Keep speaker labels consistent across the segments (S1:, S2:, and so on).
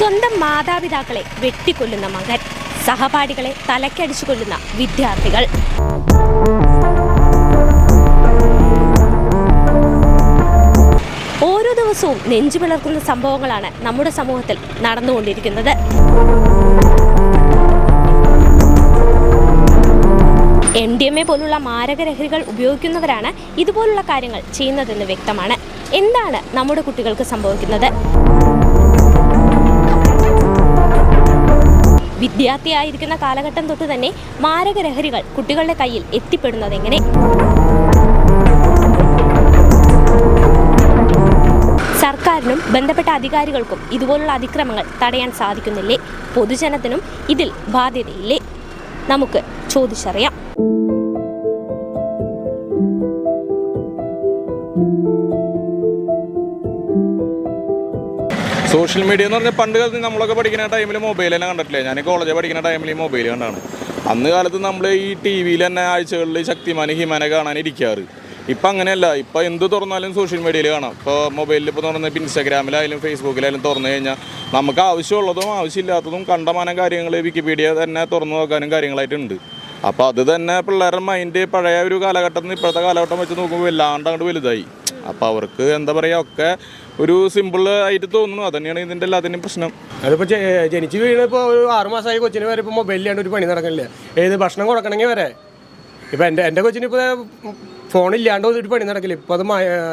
S1: സ്വന്തം മാതാപിതാക്കളെ വെട്ടിക്കൊല്ലുന്ന മകൻ സഹപാഠികളെ തലക്കടിച്ചു കൊല്ലുന്ന വിദ്യാർത്ഥികൾ. ഓരോ ദിവസവും നെഞ്ചു പിളർക്കുന്ന സംഭവങ്ങളാണ് നമ്മുടെ സമൂഹത്തിൽ നടന്നുകൊണ്ടിരിക്കുന്നത്. എം ഡി എം എ പോലുള്ള മാരകലഹരികൾ ഉപയോഗിക്കുന്നവരാണ് ഇതുപോലുള്ള കാര്യങ്ങൾ ചെയ്യുന്നതെന്ന് വ്യക്തമാണ്. എന്താണ് നമ്മുടെ കുട്ടികൾക്ക് സംഭവിക്കുന്നത്? വിദ്യാർത്ഥിയായിരിക്കുന്ന കാലഘട്ടം തൊട്ട് തന്നെ മാരകലഹരികൾ കുട്ടികളുടെ കയ്യിൽ എത്തിപ്പെടുന്നത് എങ്ങനെ? സർക്കാരിനും ബന്ധപ്പെട്ട അധികാരികൾക്കും ഇതുപോലുള്ള അതിക്രമങ്ങൾ തടയാൻ സാധിക്കുന്നില്ലേ? പൊതുജനത്തിനും ഇതിൽ ബാധ്യതയില്ലേ? നമുക്ക് ചോദിച്ചറിയാം.
S2: സോഷ്യൽ മീഡിയ എന്ന് പറഞ്ഞാൽ പണ്ട് കാലത്ത് നമ്മളൊക്കെ പഠിക്കുന്ന ടൈമിൽ തന്നെ കണ്ടിട്ടില്ലേ? ഞാൻ കോളേജിൽ പഠിക്കുന്ന ടൈമിൽ ഈ മൊബൈൽ കണ്ടാണ്. അന്ന് കാലത്ത് നമ്മൾ ഈ ടി വിയിൽ തന്നെ ആഴ്ചകളിൽ ശക്തിമാനെ ഹിമാനെ കാണാൻ ഇരിക്കാറ് ഇപ്പം അങ്ങനെയല്ല. ഇപ്പം എന്ത് തുറന്നാലും സോഷ്യൽ മീഡിയയിൽ കാണാം. ഇപ്പോൾ മൊബൈലിൽ ഇപ്പോൾ തുറന്ന് ഇപ്പോൾ ഇൻസ്റ്റാഗ്രാമിലായാലും ഫേസ്ബുക്കിലായാലും തുറന്നു കഴിഞ്ഞാൽ നമുക്ക് ആവശ്യമുള്ളതും ആവശ്യമില്ലാത്തതും കണ്ടമാനം കാര്യങ്ങൾ വിക്കിപീഡിയ തന്നെ തുറന്നു നോക്കാനും കാര്യങ്ങളായിട്ടുണ്ട് അപ്പോൾ അത് തന്നെ പിള്ളേരുടെ മൈൻഡ് പഴയ ഒരു കാലഘട്ടത്തിൽ നിന്ന് ഇപ്പോഴത്തെ കാലഘട്ടം വെച്ച് നോക്കുമ്പോൾ വല്ലാണ്ട് അങ്ങോട്ട് വലുതായി. അപ്പോൾ അവർക്ക് എന്താ പറയുക ഒക്കെ ഒരു സിമ്പിൾ ആയിട്ട് തോന്നുന്നു. അതന്നെയാണ് ഇതിന്റെ എല്ലാത്തിന്റെയും പ്രശ്നം.
S3: അതിപ്പോൾ ജനിച്ചു വീണപ്പോൾ ഒരു ആറുമാസമായി കൊച്ചിന് വരെ ഇപ്പോൾ മൊബൈലിലാണ്ട് ഒരു പണി നടക്കണില്ല. ഏത് ഭക്ഷണം കൊടുക്കണമെങ്കിൽ വരെ. ഇപ്പൊ എന്റെ എന്റെ കൊച്ചിന് ഇപ്പോൾ ഫോണില്ലാണ്ട് ഒരു പണി നടക്കില്ല ഇപ്പോൾ അത്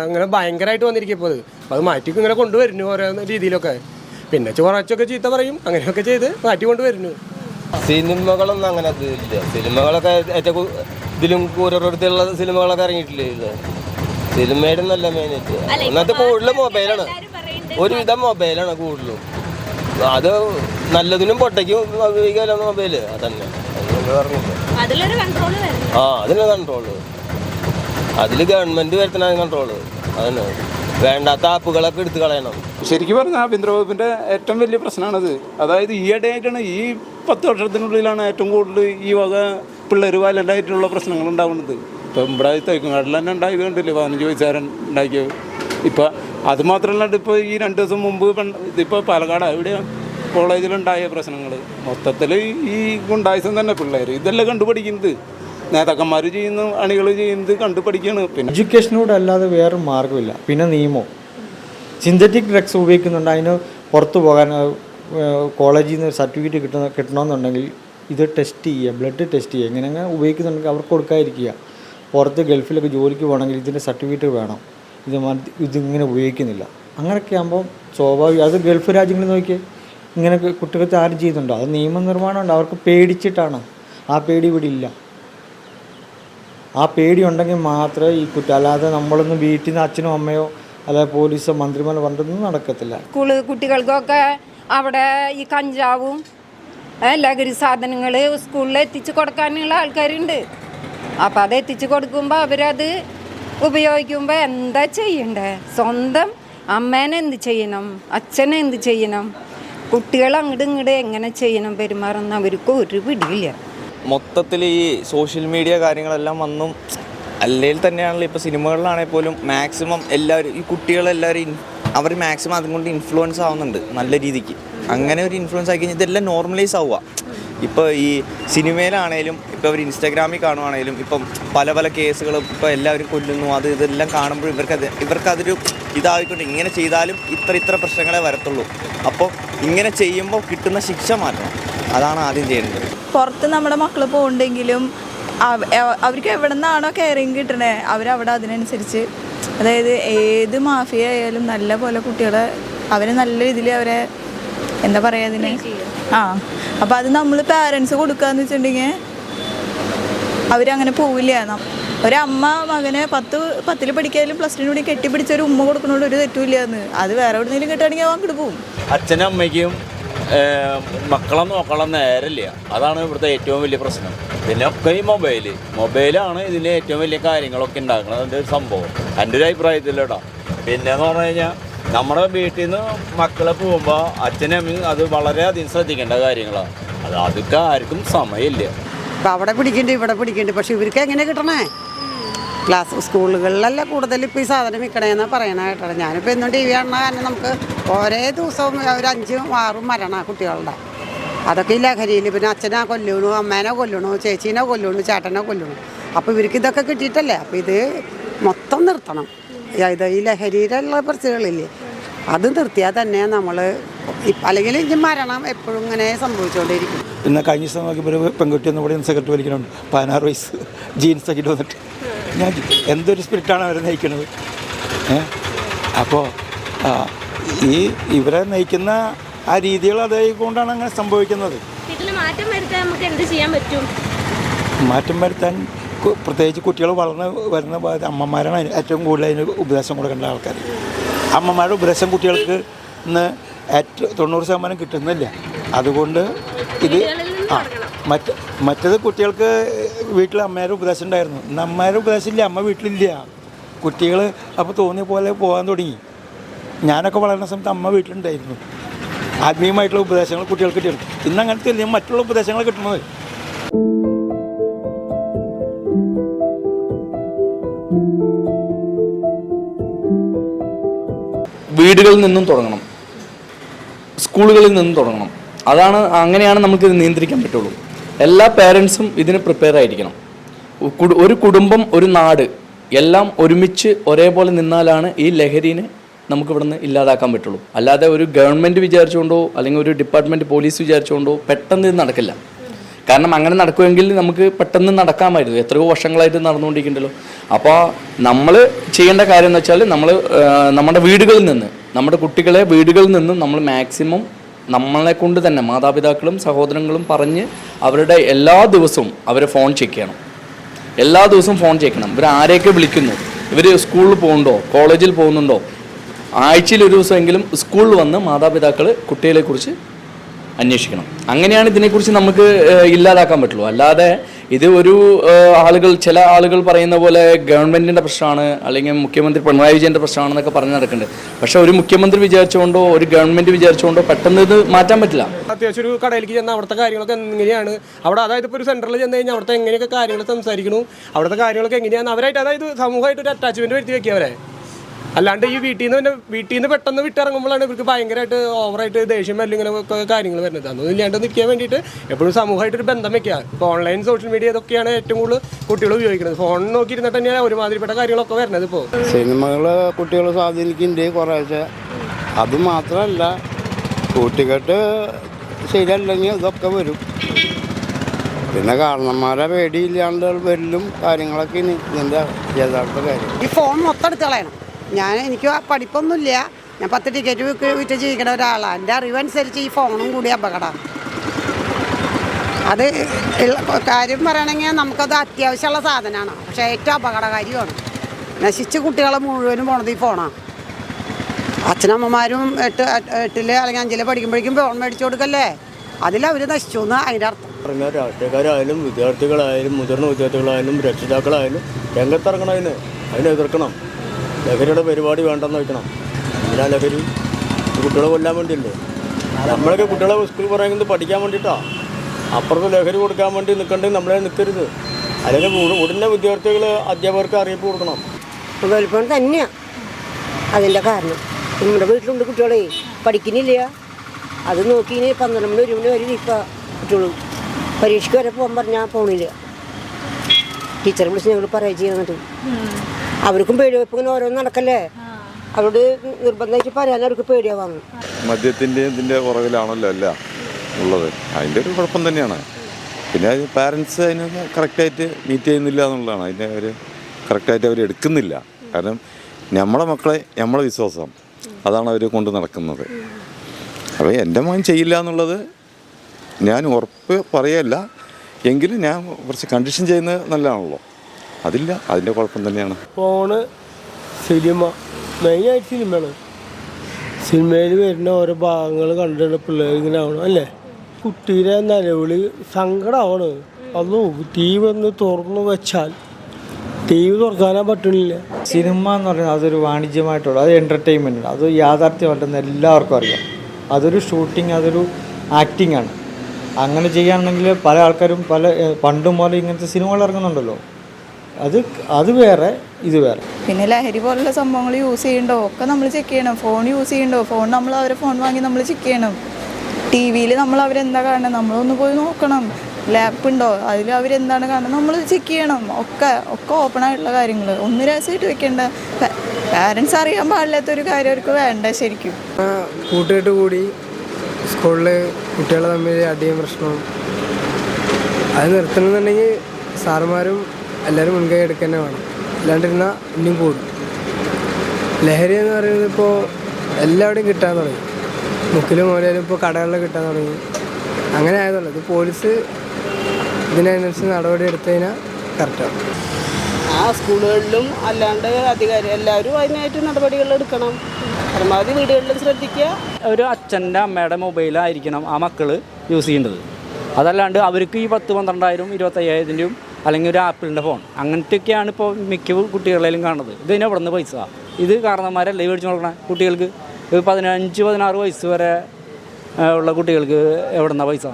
S3: അങ്ങനെ ഭയങ്കരമായിട്ട് വന്നിരിക്കും ഇപ്പോൾ അത്. അത് മാറ്റി ഇങ്ങനെ കൊണ്ടുവരുന്നു ഓരോ രീതിയിലൊക്കെ. പിന്നെ ചോറച്ചൊക്കെ ചീത്ത പറയും. അങ്ങനെയൊക്കെ ചെയ്ത് മാറ്റി കൊണ്ടുവരുന്നു
S4: സിനിമകളൊന്നും അങ്ങനെ ഇത് ഇല്ല. സിനിമകളൊക്കെ ഏറ്റവും ഇതിലും ഓരോരുത്തരുള്ള സിനിമകളൊക്കെ ഇറങ്ങിയിട്ടില്ലേ ഇത്? സിനിമയുടെ നല്ല മെയിനായിട്ട് ഒന്നാമത്തെ കൂടുതലും മൊബൈലാണ് ഒരുവിധം മൊബൈലാണ് കൂടുതലും. അത് നല്ലതിനും പൊട്ടയ്ക്കും ഉപയോഗിക്കാമല്ലോ മൊബൈൽ അതന്നെ.
S1: അതിലൊരു കൺട്രോൾ വരുന്നു.
S4: ആ അതിന് കൺട്രോൾ അതിൽ ഗവൺമെന്റ് വരുത്തണ കൺട്രോൾ അതന്നെ. വേണ്ടാത്ത ആപ്പുകളൊക്കെ എടുത്തു കളയണം.
S5: ശരിക്കും പറഞ്ഞാൽ ആഭ്യന്തര വകുപ്പിന്റെ ഏറ്റവും വലിയ പ്രശ്നമാണത്. അതായത് ഈ ഈയിടെയായിട്ടാണ് ഈ പത്ത് വർഷത്തിനുള്ളിലാണ് ഏറ്റവും കൂടുതൽ ഈ വക പിള്ളേർ വലതായിട്ടുള്ള പ്രശ്നങ്ങൾ ഉണ്ടാവുന്നത്. ഇപ്പം ഇവിടെ തേക്കുംകാട്ടിൽ തന്നെ ഉണ്ടായത് കണ്ടില്ലേ പതിനഞ്ച് വയസ്സുകാരൻ ഉണ്ടാക്കിയത്. ഇപ്പം അത് മാത്രമല്ല ഇപ്പോൾ ഈ രണ്ട് ദിവസം മുമ്പ് ഇതിപ്പോൾ പാലക്കാട് എവിടെയാണ് കോളേജിലുണ്ടായ പ്രശ്നങ്ങൾ. മൊത്തത്തിൽ ഈ ഗുണ്ടായുസം തന്നെ പിള്ളേർ ഇതെല്ലാം കണ്ടുപഠിക്കുന്നത്. നേതാക്കന്മാർ ചെയ്യുന്നു അണികൾ ചെയ്യുന്നത് കണ്ടുപഠിക്കുകയാണ് പിന്നെ
S6: എഡ്യൂക്കേഷനോട് അല്ലാതെ വേറെ മാർഗമില്ല. പിന്നെ നിയമം. സിന്തറ്റിക് ഡ്രഗ്സ് ഉപയോഗിക്കുന്നുണ്ട്. അതിന് പുറത്തു പോകാൻ കോളേജിൽ നിന്ന് സർട്ടിഫിക്കറ്റ് കിട്ടുന്ന കിട്ടണമെന്നുണ്ടെങ്കിൽ ഇത് ടെസ്റ്റ് ചെയ്യുക. ബ്ലഡ് ടെസ്റ്റ് ചെയ്യുക. ഇങ്ങനെ ഉപയോഗിക്കുന്നുണ്ടെങ്കിൽ അവർക്ക് കൊടുക്കാതിരിക്കുക. പുറത്ത് ഗൾഫിലൊക്കെ ജോലിക്ക് പോകണമെങ്കിൽ ഇതിന്റെ സർട്ടിഫിക്കറ്റ് വേണം. ഇത് ഇതിങ്ങനെ ഉപയോഗിക്കുന്നില്ല. അങ്ങനെയൊക്കെ ആകുമ്പോൾ സ്വാഭാവികം അത് ഗൾഫ് രാജ്യങ്ങളിൽ നോക്കിയേ ഇങ്ങനെ കുട്ടികൾക്ക് ആരും ചെയ്യുന്നുണ്ടോ? അത് നിയമനിർമ്മാണം ഉണ്ട് അവർക്ക് പേടിച്ചിട്ടാണ്. ആ പേടി ഇവിടെ ഇല്ല. ആ പേടി ഉണ്ടെങ്കിൽ മാത്രമേ ഈ കുറ്റം അല്ലാതെ നമ്മളൊന്നും വീട്ടിൽ നിന്ന് അച്ഛനോ അമ്മയോ അല്ലാതെ പോലീസോ മന്ത്രിമാരോ പറഞ്ഞൊന്നും നടക്കത്തില്ല.
S7: സ്കൂൾ കുട്ടികൾക്കൊക്കെ അവിടെ ഈ കഞ്ചാവും ലഹരി സാധനങ്ങൾ സ്കൂളിൽ എത്തിച്ചു കൊടുക്കാനുള്ള ആൾക്കാരുണ്ട്. അപ്പം അത് എത്തിച്ചു കൊടുക്കുമ്പോൾ അവരത് ഉപയോഗിക്കുമ്പോൾ എന്താ ചെയ്യണ്ടേ? സ്വന്തം അമ്മേനെ എന്ത് ചെയ്യണം? അച്ഛനെ എന്ത് ചെയ്യണം? കുട്ടികൾ അങ്ങോട്ട് ഇങ്ങോട്ട് എങ്ങനെ ചെയ്യണം പെരുമാറുന്ന അവർക്ക് ഒരു പിടിയില്ല.
S8: മൊത്തത്തിൽ ഈ സോഷ്യൽ മീഡിയ കാര്യങ്ങളെല്ലാം വന്നും അല്ലെങ്കിൽ തന്നെയാണല്ലോ ഇപ്പോൾ സിനിമകളിലാണെങ്കിൽ പോലും മാക്സിമം എല്ലാവരും ഈ കുട്ടികളെല്ലാവരും അവർ മാക്സിമം അതുകൊണ്ട് ഇൻഫ്ലുവൻസ് ആവുന്നുണ്ട് നല്ല രീതിക്ക്. അങ്ങനെ ഒരു ഇൻഫ്ലുവൻസ് ആയി കഴിഞ്ഞാൽ ഇതെല്ലാം നോർമലൈസ് ആവുക. ഇപ്പോൾ ഈ സിനിമയിലാണേലും ഇപ്പോൾ അവർ ഇൻസ്റ്റാഗ്രാമിൽ കാണുവാണേലും ഇപ്പം പല പല കേസുകളും ഇപ്പോൾ എല്ലാവരും കൊല്ലുന്നു അത് ഇതെല്ലാം കാണുമ്പോൾ ഇവർക്കത് ഇവർക്കതൊരു ഇതായിക്കൊണ്ട് ഇങ്ങനെ ചെയ്താലും ഇത്ര ഇത്ര പ്രശ്നങ്ങളെ വരത്തുള്ളൂ. അപ്പോൾ ഇങ്ങനെ ചെയ്യുമ്പോൾ കിട്ടുന്ന ശിക്ഷ മാറ്റണം. അതാണ് ആദ്യം ചെയ്യേണ്ടത്.
S9: പുറത്ത് നമ്മുടെ മക്കൾ അവ- അവർക്ക് എവിടെ നിന്നാണോ കെയറിങ് കിട്ടണേ അവരവിടെ അതിനനുസരിച്ച് അതായത് ഏത് മാഫിയ ആയാലും നല്ല പോലെ കുട്ടികളെ അവരെ നല്ല രീതിയിൽ അവരെ എന്താ പറയുക അതിന് ആ അപ്പോൾ അത് നമ്മൾ പാരൻസ് കൊടുക്കാന്ന് വെച്ചിട്ടുണ്ടെങ്കിൽ അവരങ്ങനെ പോവില്ല. ഒരമ്മ മകനെ പത്ത് പത്തിൽ പഠിക്കാനും പ്ലസ് ടു കൂടി കെട്ടിപ്പിടിച്ച ഒരു ഉമ്മ കൊടുക്കണോണ്ട് ഒരു തെറ്റുമില്ല എന്ന് അത് വേറെ എവിടെന്നെങ്കിലും കിട്ടുകയാണെങ്കിൽ അവൻ പോകും
S10: അച്ഛനും അമ്മയ്ക്കും മക്കളെ നോക്കണം നേരമില്ല. അതാണ് ഇവിടുത്തെ ഏറ്റവും വലിയ പ്രശ്നം. പിന്നെ ഒക്കെ ഈ മൊബൈൽ മൊബൈലാണ് ഇതിന്റെ ഏറ്റവും വലിയ കാര്യങ്ങളൊക്കെ ഉണ്ടാക്കുന്നത് അതിന്റെ ഒരു സംഭവം. എന്റെ ഒരു അഭിപ്രായത്തിലട്ടോ പിന്നെ എന്ന് പറഞ്ഞു കഴിഞ്ഞാൽ നമ്മുടെ വീട്ടിൽ നിന്ന് മക്കളെ പോകുമ്പോൾ അച്ഛനും അത് വളരെയധികം ശ്രദ്ധിക്കേണ്ട കാര്യങ്ങളാണ് അത് അതൊക്കെ ആർക്കും സമയമില്ല.
S11: അപ്പം അവിടെ പിടിക്കേണ്ടി ഇവിടെ പിടിക്കേണ്ടി. പക്ഷെ ഇവർക്ക് എങ്ങനെ കിട്ടണേ? ക്ലാസ് സ്കൂളുകളിലല്ല കൂടുതൽ ഇപ്പോൾ ഈ സാധനം വിൽക്കണേന്ന് പറയണ കേട്ടോ. ഞാനിപ്പോൾ എന്നും ടി വി കാണുന്ന കാരണം നമുക്ക് ഒരേ ദിവസവും ഒരു അഞ്ചും ആറും മരണ കുട്ടികളുടെ. അതൊക്കെ ഈ ലഹരിയിൽ പിന്നെ അച്ഛനെ കൊല്ലണു അമ്മേനെ കൊല്ലണു ചേച്ചീനെ കൊല്ലണു ചേട്ടനെ കൊല്ലണു. അപ്പോൾ ഇവർക്ക് ഇതൊക്കെ കിട്ടിയിട്ടല്ലേ? അപ്പോൾ ഇത് മൊത്തം നിർത്തണം. ഇത് ഈ ലഹരിയിലുള്ള പ്രശ്നങ്ങളില്ലേ? അത് നിർത്തിയാൽ തന്നെ നമ്മൾ അല്ലെങ്കിൽ ഇനി മരണം എപ്പോഴും ഇങ്ങനെ സംഭവിച്ചുകൊണ്ടിരിക്കും
S12: പിന്നെ കഴിഞ്ഞ ദിവസം നോക്കിയപ്പോൾ ഒരു പെൺകുട്ടി ഒന്ന് ഇവിടെ സെക്രട്ടറി വലിക്കുന്നുണ്ട് പതിനാറ് വയസ്സ് ജീൻസ് ഒക്കെ വന്നിട്ട്. ഞാൻ എന്തൊരു സ്പിരിറ്റാണ് അവരെ നയിക്കുന്നത് അപ്പോൾ ഈ ഇവരെ നയിക്കുന്ന ആ രീതികൾ അതേകൊണ്ടാണ് അങ്ങനെ സംഭവിക്കുന്നത്.
S13: മാറ്റം വരുത്താൻ നമുക്ക് എന്ത് ചെയ്യാൻ പറ്റും?
S12: മാറ്റം വരുത്താൻ പ്രത്യേകിച്ച് കുട്ടികൾ വളർന്ന് വരുന്ന അമ്മമാരാണ് അതിന് ഏറ്റവും കൂടുതൽ അതിന് ഉപദേശം കൊടുക്കേണ്ട ആൾക്കാർ. അമ്മമാരുടെ ഉപദേശം കുട്ടികൾക്ക് ഇന്ന് ഏറ്റവും തൊണ്ണൂറ് ശതമാനം കിട്ടുന്നില്ല. അതുകൊണ്ട് ഇത് ആ മറ്റ് മറ്റത് കുട്ടികൾക്ക് വീട്ടിൽ അമ്മയുടെ ഉപദേശം ഉണ്ടായിരുന്നു. ഇന്ന് അമ്മയുടെ ഉപദേശം ഇല്ല അമ്മ വീട്ടിലില്ല. കുട്ടികൾ അപ്പോൾ തോന്നിയ പോലെ പോകാൻ തുടങ്ങി. ഞാനൊക്കെ വളരുന്ന സമയത്ത് അമ്മ വീട്ടിലുണ്ടായിരുന്നു. ആത്മീയമായിട്ടുള്ള ഉപദേശങ്ങൾ കുട്ടികൾക്ക് കിട്ടിയിരുന്നു ഇന്ന് അങ്ങനത്തെ ഇല്ല മറ്റുള്ള ഉപദേശങ്ങൾ കിട്ടുന്നത്.
S14: വീടുകളിൽ നിന്നും തുടങ്ങണം. സ്കൂളുകളിൽ നിന്നും തുടങ്ങണം. അതാണ് അങ്ങനെയാണ് നമുക്കിത് നിയന്ത്രിക്കാൻ പറ്റുള്ളൂ. എല്ലാ പേരൻസും ഇതിന് പ്രിപ്പയർ ആയിരിക്കണം. ഒരു കുടുംബം ഒരു നാട് എല്ലാം ഒരുമിച്ച് ഒരേപോലെ നിന്നാലാണ് ഈ ലഹരിനെ നമുക്ക് ഇവിടുന്ന് ഇല്ലാതാക്കാൻ പറ്റുള്ളൂ. അല്ലാതെ ഒരു ഗവൺമെന്റ് വിചാരിച്ചുകൊണ്ടോ അല്ലെങ്കിൽ ഒരു ഡിപ്പാർട്ട്മെന്റ് പോലീസ് വിചാരിച്ചുകൊണ്ടോ പെട്ടെന്ന് ഇത് നടക്കില്ല. കാരണം അങ്ങനെ നടക്കുമെങ്കിൽ നമുക്ക് പെട്ടെന്ന് നടക്കാമായിരുന്നു. എത്രയോ വർഷങ്ങളായിട്ട് നടന്നുകൊണ്ടിരിക്കുന്നുണ്ടല്ലോ. അപ്പോൾ നമ്മൾ ചെയ്യേണ്ട കാര്യം എന്ന് വെച്ചാൽ നമ്മൾ നമ്മുടെ വീടുകളിൽ നിന്ന് നമ്മുടെ കുട്ടികളെ വീടുകളിൽ നിന്നും നമ്മൾ മാക്സിമം നമ്മളെ കൊണ്ട് തന്നെ മാതാപിതാക്കളും സഹോദരങ്ങളും പറഞ്ഞ് അവരുടെ എല്ലാ ദിവസവും അവരെ ഫോൺ ചെക്ക് ചെയ്യണം. എല്ലാ ദിവസവും ഫോൺ ചെയ്യണം. ഇവർ ആരെയൊക്കെ വിളിക്കുന്നു? ഇവർ സ്കൂളിൽ പോകുന്നുണ്ടോ? കോളേജിൽ പോകുന്നുണ്ടോ? ആഴ്ചയിൽ ഒരു ദിവസമെങ്കിലും സ്കൂളിൽ വന്ന് മാതാപിതാക്കൾ കുട്ടികളെക്കുറിച്ച് അന്വേഷിക്കണം. അങ്ങനെയാണ് ഇതിനെക്കുറിച്ച് നമുക്ക് ഇല്ലാതാക്കാൻ പറ്റുള്ളൂ. അല്ലാതെ ഇത് ഒരു ആളുകൾ ചില ആളുകൾ പറയുന്ന പോലെ ഗവൺമെന്റിന്റെ പ്രശ്നമാണ് അല്ലെങ്കിൽ മുഖ്യമന്ത്രി പിണറായി വിജയന്റെ പ്രശ്നമാണെന്നൊക്കെ പറഞ്ഞ് നടക്കുന്നുണ്ട്. പക്ഷേ ഒരു മുഖ്യമന്ത്രി വിചാരിച്ചുകൊണ്ടോ ഒരു ഗവൺമെന്റ് വിചാരിച്ചുകൊണ്ടോ പെട്ടെന്ന് ഇത് മാറ്റാൻ പറ്റില്ല.
S3: അത്യാവശ്യം ഒരു കടയിലേക്ക് ചെന്ന അവിടുത്തെ കാര്യങ്ങളൊക്കെ എങ്ങനെയാണ്? അവിടെ അതായത് ഇപ്പോൾ ഒരു സെന്ററിൽ ചെന്ന് കഴിഞ്ഞാൽ അവിടുത്തെ എങ്ങനെയൊക്കെ കാര്യങ്ങൾ സംസാരിക്കണു അവിടുത്തെ കാര്യങ്ങളൊക്കെ എങ്ങനെയാണ് അവരായിട്ട് അതായത് സമൂഹമായിട്ട് ഒരു അറ്റാച്ച്മെന്റ് വരുത്തി വെക്കുക അവരെ. അല്ലാണ്ട് ഈ വീട്ടിൽ നിന്ന് പിന്നെ വീട്ടിൽ നിന്ന് പെട്ടെന്ന് വിട്ടിറങ്ങുമ്പോഴാണ് ഇവർക്ക് ഭയങ്കരമായിട്ട് ഓവറായിട്ട് ദേഷ്യം വല്ല ഇങ്ങനെ ഒക്കെ കാര്യങ്ങൾ വരുന്നത്. അതൊന്നും ഇല്ലാണ്ട് നിൽക്കാൻ വേണ്ടിയിട്ട് എപ്പോഴും സമൂഹമായിട്ട് ഒരു ബന്ധം വെക്കുക ഇപ്പോൾ ഓൺലൈൻ സോഷ്യൽ മീഡിയ ഇതൊക്കെയാണ് ഏറ്റവും കൂടുതൽ കുട്ടികൾ ഉപയോഗിക്കുന്നത്. ഫോൺ നോക്കിയിരുന്നിട്ട് തന്നെയാണ് ഒരുമാതിരിപ്പെട്ട കാര്യങ്ങളൊക്കെ വരുന്നത് ഇപ്പോൾ
S15: സിനിമകൾ കുട്ടികളെ സ്വാധീനിക്കുന്നുണ്ട് കുറേശ്ശെ അത് മാത്രമല്ല കൂട്ടിക്കെട്ട് ശരിയല്ലെങ്കിൽ ഇതൊക്കെ വരും. പിന്നെ കാരണന്മാരെ പേടിയില്ലാണ്ട് വരലും കാര്യങ്ങളൊക്കെ ഇതിന്റെ യഥാർത്ഥ കാര്യം.
S11: ഈ ഫോൺ മൊത്തം എടുത്ത് കളയണം. ഞാൻ എനിക്ക് പഠിപ്പൊന്നുമില്ല. ഞാൻ പത്ത് ടിക്കറ്റ് വിറ്റ് വിറ്റ് ജീവിക്കുന്ന ഒരാളാണ് എന്റെ അറിവനുസരിച്ച് ഈ ഫോണും കൂടി അപകടമാണ് അത് കാര്യം പറയണമെങ്കിൽ നമുക്കത് അത്യാവശ്യമുള്ള സാധനമാണ്. പക്ഷേ ഏറ്റവും അപകടകാരിയാണ്. നശിച്ച് കുട്ടികളെ മുഴുവനും പോണത് ഈ ഫോണാണ് അച്ഛനമ്മമാരും എട്ട് എട്ടിൽ അല്ലെങ്കിൽ അഞ്ചിൽ പഠിക്കുമ്പോഴേക്കും ഫോൺ മേടിച്ചു കൊടുക്കല്ലേ? അതിലവർ നശിച്ചു എന്ന് അതിന്റെ അർത്ഥം.
S15: രാഷ്ട്രീയക്കാരായാലും വിദ്യാർത്ഥികളായാലും മുതിർന്ന വിദ്യാർത്ഥികളായാലും രക്ഷിതാക്കളായാലും രംഗത്തിറങ്ങണം അതിന് അതിനെ എതിർക്കണം. ലഹരിയുടെ പരിപാടി വേണ്ടെന്ന് വെക്കണം. എല്ലാ ലഹരി? കുട്ടികളെ കൊല്ലാൻ വേണ്ടിയല്ലേ? നമ്മളൊക്കെ കുട്ടികളെ സ്കൂളിൽ പറയുന്നത് പഠിക്കാൻ വേണ്ടിയിട്ടാണ് അപ്പുറത്ത് ലഹരി കൊടുക്കാൻ വേണ്ടി നിൽക്കണ്ടെങ്കിൽ നമ്മളെ നിൽക്കരുത് അല്ലെങ്കിൽ ഉട- ഉടനെ വിദ്യാർത്ഥികൾ അധ്യാപകർക്ക് അറിയിപ്പ് കൊടുക്കണം.
S11: മൊബൈൽ ഫോൺ തന്നെയാണ് അതിന്റെ കാരണം. നമ്മുടെ വീട്ടിലുണ്ട് കുട്ടികളെ. പഠിക്കുന്നില്ല. അത് നോക്കി പന്ത്രണ്ട് മണി ഒരു മണി വരെ ഇപ്പം കുട്ടികളും. പരീക്ഷയ്ക്ക് വരെ പോകാൻ പറഞ്ഞാൽ പോണില്ല. ടീച്ചറെ വിളിച്ച് ഞങ്ങൾ പറയുക ചെയ്യുന്നിട്ട് അവർക്കും പേടി ഓരോ ഇങ്ങനെ ഓരോന്ന് നടക്കല്ലേ? അവരോട് നിർബന്ധമായിട്ട് പറയാൻ അവർക്ക് പേടിയാവാന്ന്
S16: മദ്യത്തിന്റെ ഇതിന്റെ പുറകിലാണല്ലോ അല്ല ഉള്ളത്. അതിന്റെ ഒരു കുഴപ്പം തന്നെയാണ്. പിന്നെ പാരൻസ് അതിന് കറക്റ്റായിട്ട് മീറ്റ് ചെയ്യുന്നില്ല എന്നുള്ളതാണ്. അതിന്റെ അവർ കറക്റ്റായിട്ട് അവർ എടുക്കുന്നില്ല. കാരണം നമ്മളെ മക്കളെ നമ്മളെ വിശ്വാസം. അതാണ് അവർ കൊണ്ട് നടക്കുന്നത്. അപ്പോൾ എന്റെ മകൻ ചെയ്യില്ല എന്നുള്ളത് ഞാൻ ഉറപ്പ് പറയല്ല. എങ്കിലും ഞാൻ കുറച്ച് കണ്ടീഷൻ ചെയ്യുന്നത് നല്ലതാണല്ലോ. അതില്ല അതിന്റെ കുഴപ്പം തന്നെയാണ്.
S3: ഫോണ് സിനിമ മെയിനായിട്ട് സിനിമയാണ്. സിനിമയിൽ വരുന്ന ഓരോ ഭാഗങ്ങൾ കണ്ടിട്ട് പിള്ളേർ ഇങ്ങനെ ആവണം അല്ലേ? കുട്ടിയുടെ നിലവിളി സങ്കടമാണ് അല്ലോ ടി വി ഒന്ന് തുറന്നു വെച്ചാൽ ടി വി തുറക്കാനാ പറ്റുന്നില്ല
S6: സിനിമ എന്ന് പറയുന്നത് അതൊരു വാണിജ്യമായിട്ടുള്ള അത് എന്റർടൈൻമെന്റ് അത് യാഥാർത്ഥ്യമായിട്ടെന്ന് എല്ലാവർക്കും അറിയാം. അതൊരു ഷൂട്ടിംഗ് അതൊരു ആക്ടിംഗ് ആണ്. അങ്ങനെ ചെയ്യുകയാണെങ്കിൽ പല ആൾക്കാരും പല പണ്ടും പോലെ ഇങ്ങനത്തെ സിനിമകൾ ഇറങ്ങുന്നുണ്ടല്ലോ.
S17: അത് അത് വേറെ ഇത് വേറെ.
S9: പിന്നെ ലഹരി പോലുള്ള സംഭവങ്ങൾ യൂസ് ചെയ്യണ്ടോ. ഒക്കെ നമ്മൾ ചെക്ക് ചെയ്യണം. ഫോൺ യൂസ് ചെയ്യണ്ടോ. ഫോൺ നമ്മൾ അവരെ ഫോൺ വാങ്ങി നമ്മൾ ചെക്ക് ചെയ്യണം. ടി വിയിൽ നമ്മൾ അവരെന്താ കാണുന്നത് നമ്മളൊന്ന് പോയി നോക്കണം. ലാപ്പ് ഉണ്ടോ? അതിൽ അവരെന്താണ് കാണുന്നത് നമ്മൾ ചെക്ക് ചെയ്യണം. ഒക്കെ ഒക്കെ ഓപ്പൺ ആയിട്ടുള്ള കാര്യങ്ങൾ ഒന്ന് രസമായിട്ട് വെക്കേണ്ട. പാരൻസ് അറിയാൻ പാടില്ലാത്തൊരു കാര്യം അവർക്ക് വേണ്ട ശരിക്കും.
S18: കൂട്ടുകെട്ട് കൂടി സ്കൂളിൽ കുട്ടികൾ തമ്മിൽ അടിയും പ്രശ്നവും. അത് നിർത്തണമെന്നുണ്ടെങ്കിൽ സാറുമാരും എല്ലാവരും മുൻകൈ എടുക്കുക തന്നെ വേണം. അല്ലാണ്ടിരുന്നാൽ ഇനിയും കൂടും. ലഹരി എന്ന് പറയുന്നത് ഇപ്പോൾ എല്ലാവിടെയും കിട്ടാൻ തുടങ്ങി. മുക്കിലും മൂലയിലും ഇപ്പോൾ കടകളിൽ കിട്ടാൻ തുടങ്ങി. അങ്ങനെ ആയതുള്ളൂ ഇത് പോലീസ് ഇതിനനുസരിച്ച് നടപടി എടുത്തു കഴിഞ്ഞാൽ കറക്റ്റാണ്
S19: ആ സ്കൂളുകളിലും അല്ലാണ്ട് അധികാരി എല്ലാവരും അതിനായിട്ട് നടപടികൾ എടുക്കണം. പരമാവധി വീടുകളിലും ശ്രദ്ധിക്കുക.
S20: ഒരു അച്ഛന്റെ അമ്മയുടെ മൊബൈലായിരിക്കണം ആ മക്കൾ യൂസ് ചെയ്യേണ്ടത്. അതല്ലാണ്ട് അവർക്ക് ഈ പത്ത് പന്ത്രണ്ടായിരം ഇരുപത്തയ്യായിരത്തിന്റെയും അല്ലെങ്കിൽ ഒരു ആപ്പിളിന്റെ ഫോൺ. അങ്ങനത്തെയൊക്കെയാണ് ഇപ്പോൾ മിക്ക കുട്ടികളിലും കാണുന്നത്. ഇതിന് തന്നെ നിന്ന് പൈസ. ഇത് കാരണന്മാരല്ലേ മേടിച്ച് നോക്കണേ കുട്ടികൾക്ക്? ഇത് പതിനഞ്ച് പതിനാറ് വയസ്സ് വരെ ഉള്ള കുട്ടികൾക്ക് എവിടെ നിന്നാണ് പൈസ?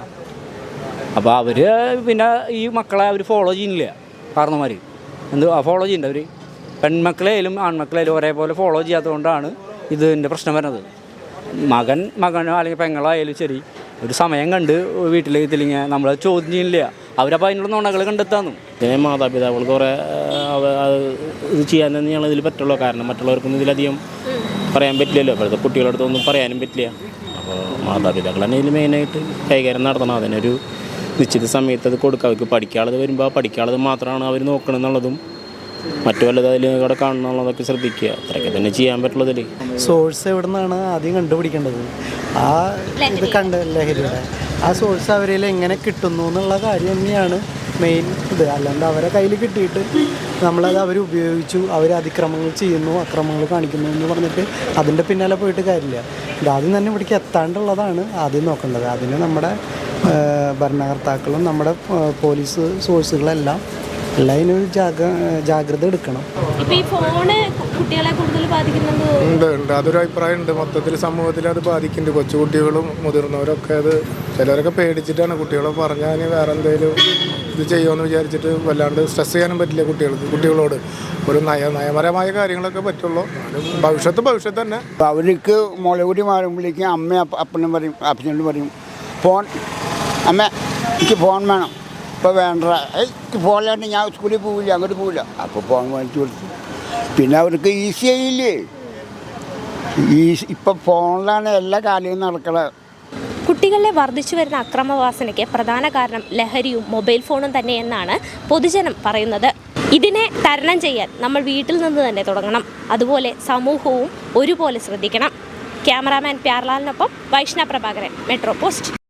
S20: അപ്പോൾ അവർ പിന്നെ ഈ മക്കളെ അവർ ഫോളോ ചെയ്യുന്നില്ല കാരണന്മാർ എന്ത് ഫോളോ ചെയ്യണ്ട അവർ പെൺമക്കളെയായാലും ആൺമക്കളെയും ഒരേപോലെ ഫോളോ ചെയ്യാത്തതുകൊണ്ടാണ് ഇതിന്റെ പ്രശ്നം വരുന്നത്. മകൻ മകനോ അല്ലെങ്കിൽ പെങ്ങളായാലും ശരി ഒരു സമയം കണ്ട് വീട്ടിൽ ഇതിലിങ്ങനെ നമ്മളെ ചോദ്യം ചെയ്യില്ല. അവരപ്പോൾ അതിനുള്ള നുണകൾ കണ്ടെത്താന്നു.
S21: ഇതിനെ മാതാപിതാക്കൾ കുറേ ഇത് ചെയ്യാൻ തന്നെ ഞങ്ങൾ ഇതിൽ പറ്റുള്ളൂ. കാരണം മറ്റുള്ളവർക്കൊന്നും ഇതിലധികം പറയാൻ പറ്റില്ലല്ലോ. ഇപ്പോഴത്തെ കുട്ടികളുടെ അടുത്തൊന്നും പറയാനും പറ്റില്ല. അപ്പോൾ മാതാപിതാക്കൾ തന്നെ ഇതിൽ മെയിനായിട്ട് കൈകാര്യം നടത്തണം. അതിനൊരു നിശ്ചിത സമയത്ത് അത് കൊടുക്കുക. അവർക്ക് പഠിക്കാനുള്ളത് വരുമ്പോൾ പഠിക്കാനുള്ളത് മാത്രമാണ് അവർ നോക്കണം എന്നുള്ളതും മറ്റു വല്ലതും അതിൽ കൂടെ കാണണമെന്നുള്ളതൊക്കെ ശ്രദ്ധിക്കുക. അത്രയൊക്കെ തന്നെ ചെയ്യാൻ പറ്റുള്ളതിൽ
S17: സോഴ്സ് എവിടെ നിന്നാണ് ആദ്യം കണ്ടുപിടിക്കേണ്ടത്? ആ ഇത് കണ്ട ലഹരിയുടെ. ആ സോഴ്സ് അവരിൽ എങ്ങനെ കിട്ടുന്നു എന്നുള്ള കാര്യം തന്നെയാണ് മെയിൻ ഇത്. അല്ലാണ്ട് അവരെ കയ്യിൽ കിട്ടിയിട്ട് നമ്മളത് അവർ ഉപയോഗിച്ചു അവർ അതിക്രമങ്ങൾ ചെയ്യുന്നു അക്രമങ്ങൾ കാണിക്കുന്നു എന്ന് പറഞ്ഞിട്ട് അതിന്റെ പിന്നാലെ പോയിട്ട് കാര്യമില്ല. ഇത് ആദ്യം തന്നെ ഇവിടേക്ക് എത്താണ്ടുള്ളതാണ് ആദ്യം നോക്കേണ്ടത്. അതിന് നമ്മുടെ ഭരണകർത്താക്കളും നമ്മുടെ പോലീസ് സോഴ്സുകളെല്ലാം എല്ലാം ഇതിനൊരു ജാഗ്രത എടുക്കണം.
S1: ഈ ഫോണ് കുട്ടികളെ കൂടുതൽ ബാധിക്കുന്നത്
S18: ഉണ്ട് ഉണ്ട്. അതൊരു അഭിപ്രായം ഉണ്ട് മൊത്തത്തിൽ സമൂഹത്തിൽ അത് ബാധിക്കുന്നുണ്ട്. കൊച്ചുകുട്ടികളും മുതിർന്നവരൊക്കെ അത് ചിലരൊക്കെ പേടിച്ചിട്ടാണ് കുട്ടികളെ പറഞ്ഞാൽ വേറെ എന്തെങ്കിലും ഇത് ചെയ്യുമെന്ന് വിചാരിച്ചിട്ട് വല്ലാണ്ട് സ്ട്രെസ് ചെയ്യാനും പറ്റില്ല കുട്ടികൾക്ക് കുട്ടികളോട്. ഒരു നയ നയപരമായ കാര്യങ്ങളൊക്കെ പറ്റുള്ളൂ. ഭവിഷ്യത്ത് ഭവിഷ്യത്ത് തന്നെ.
S22: അവർക്ക് മുളകുടി മാറുമ്പോഴേക്കും അമ്മ അപ്പ- അപ്പനും പറയും അപ്പനോട് പറയും ഫോൺ അമ്മ എനിക്ക് ഫോൺ വേണം. ഇപ്പോൾ വേണ്ട. എനിക്ക് ഞാൻ സ്കൂളിൽ പോവില്ല അങ്ങോട്ട് പോവില്ല. അപ്പോൾ ഫോൺ വാങ്ങിച്ചു കൊടുത്തു പിന്നെ അവർക്ക് ഈസി ആയില്ലേ? ഈ ഇപ്പം ഫോണിലാണ് എല്ലാ കാര്യവും നടക്കുന്നത്
S1: കുട്ടികളിലെ വർദ്ധിച്ചു വരുന്ന അക്രമവാസനയ്ക്ക് പ്രധാന കാരണം ലഹരിയും മൊബൈൽ ഫോണും തന്നെയെന്നാണ് പൊതുജനം പറയുന്നത്. ഇതിനെ തരണം ചെയ്യാൻ നമ്മൾ വീട്ടിൽ നിന്ന് തന്നെ തുടങ്ങണം. അതുപോലെ സമൂഹവും ഒരുപോലെ ശ്രദ്ധിക്കണം. ക്യാമറാമാൻ പ്യാർലാലിനൊപ്പം വൈഷ്ണ പ്രഭാകരൻ മെട്രോ പോസ്റ്റ്.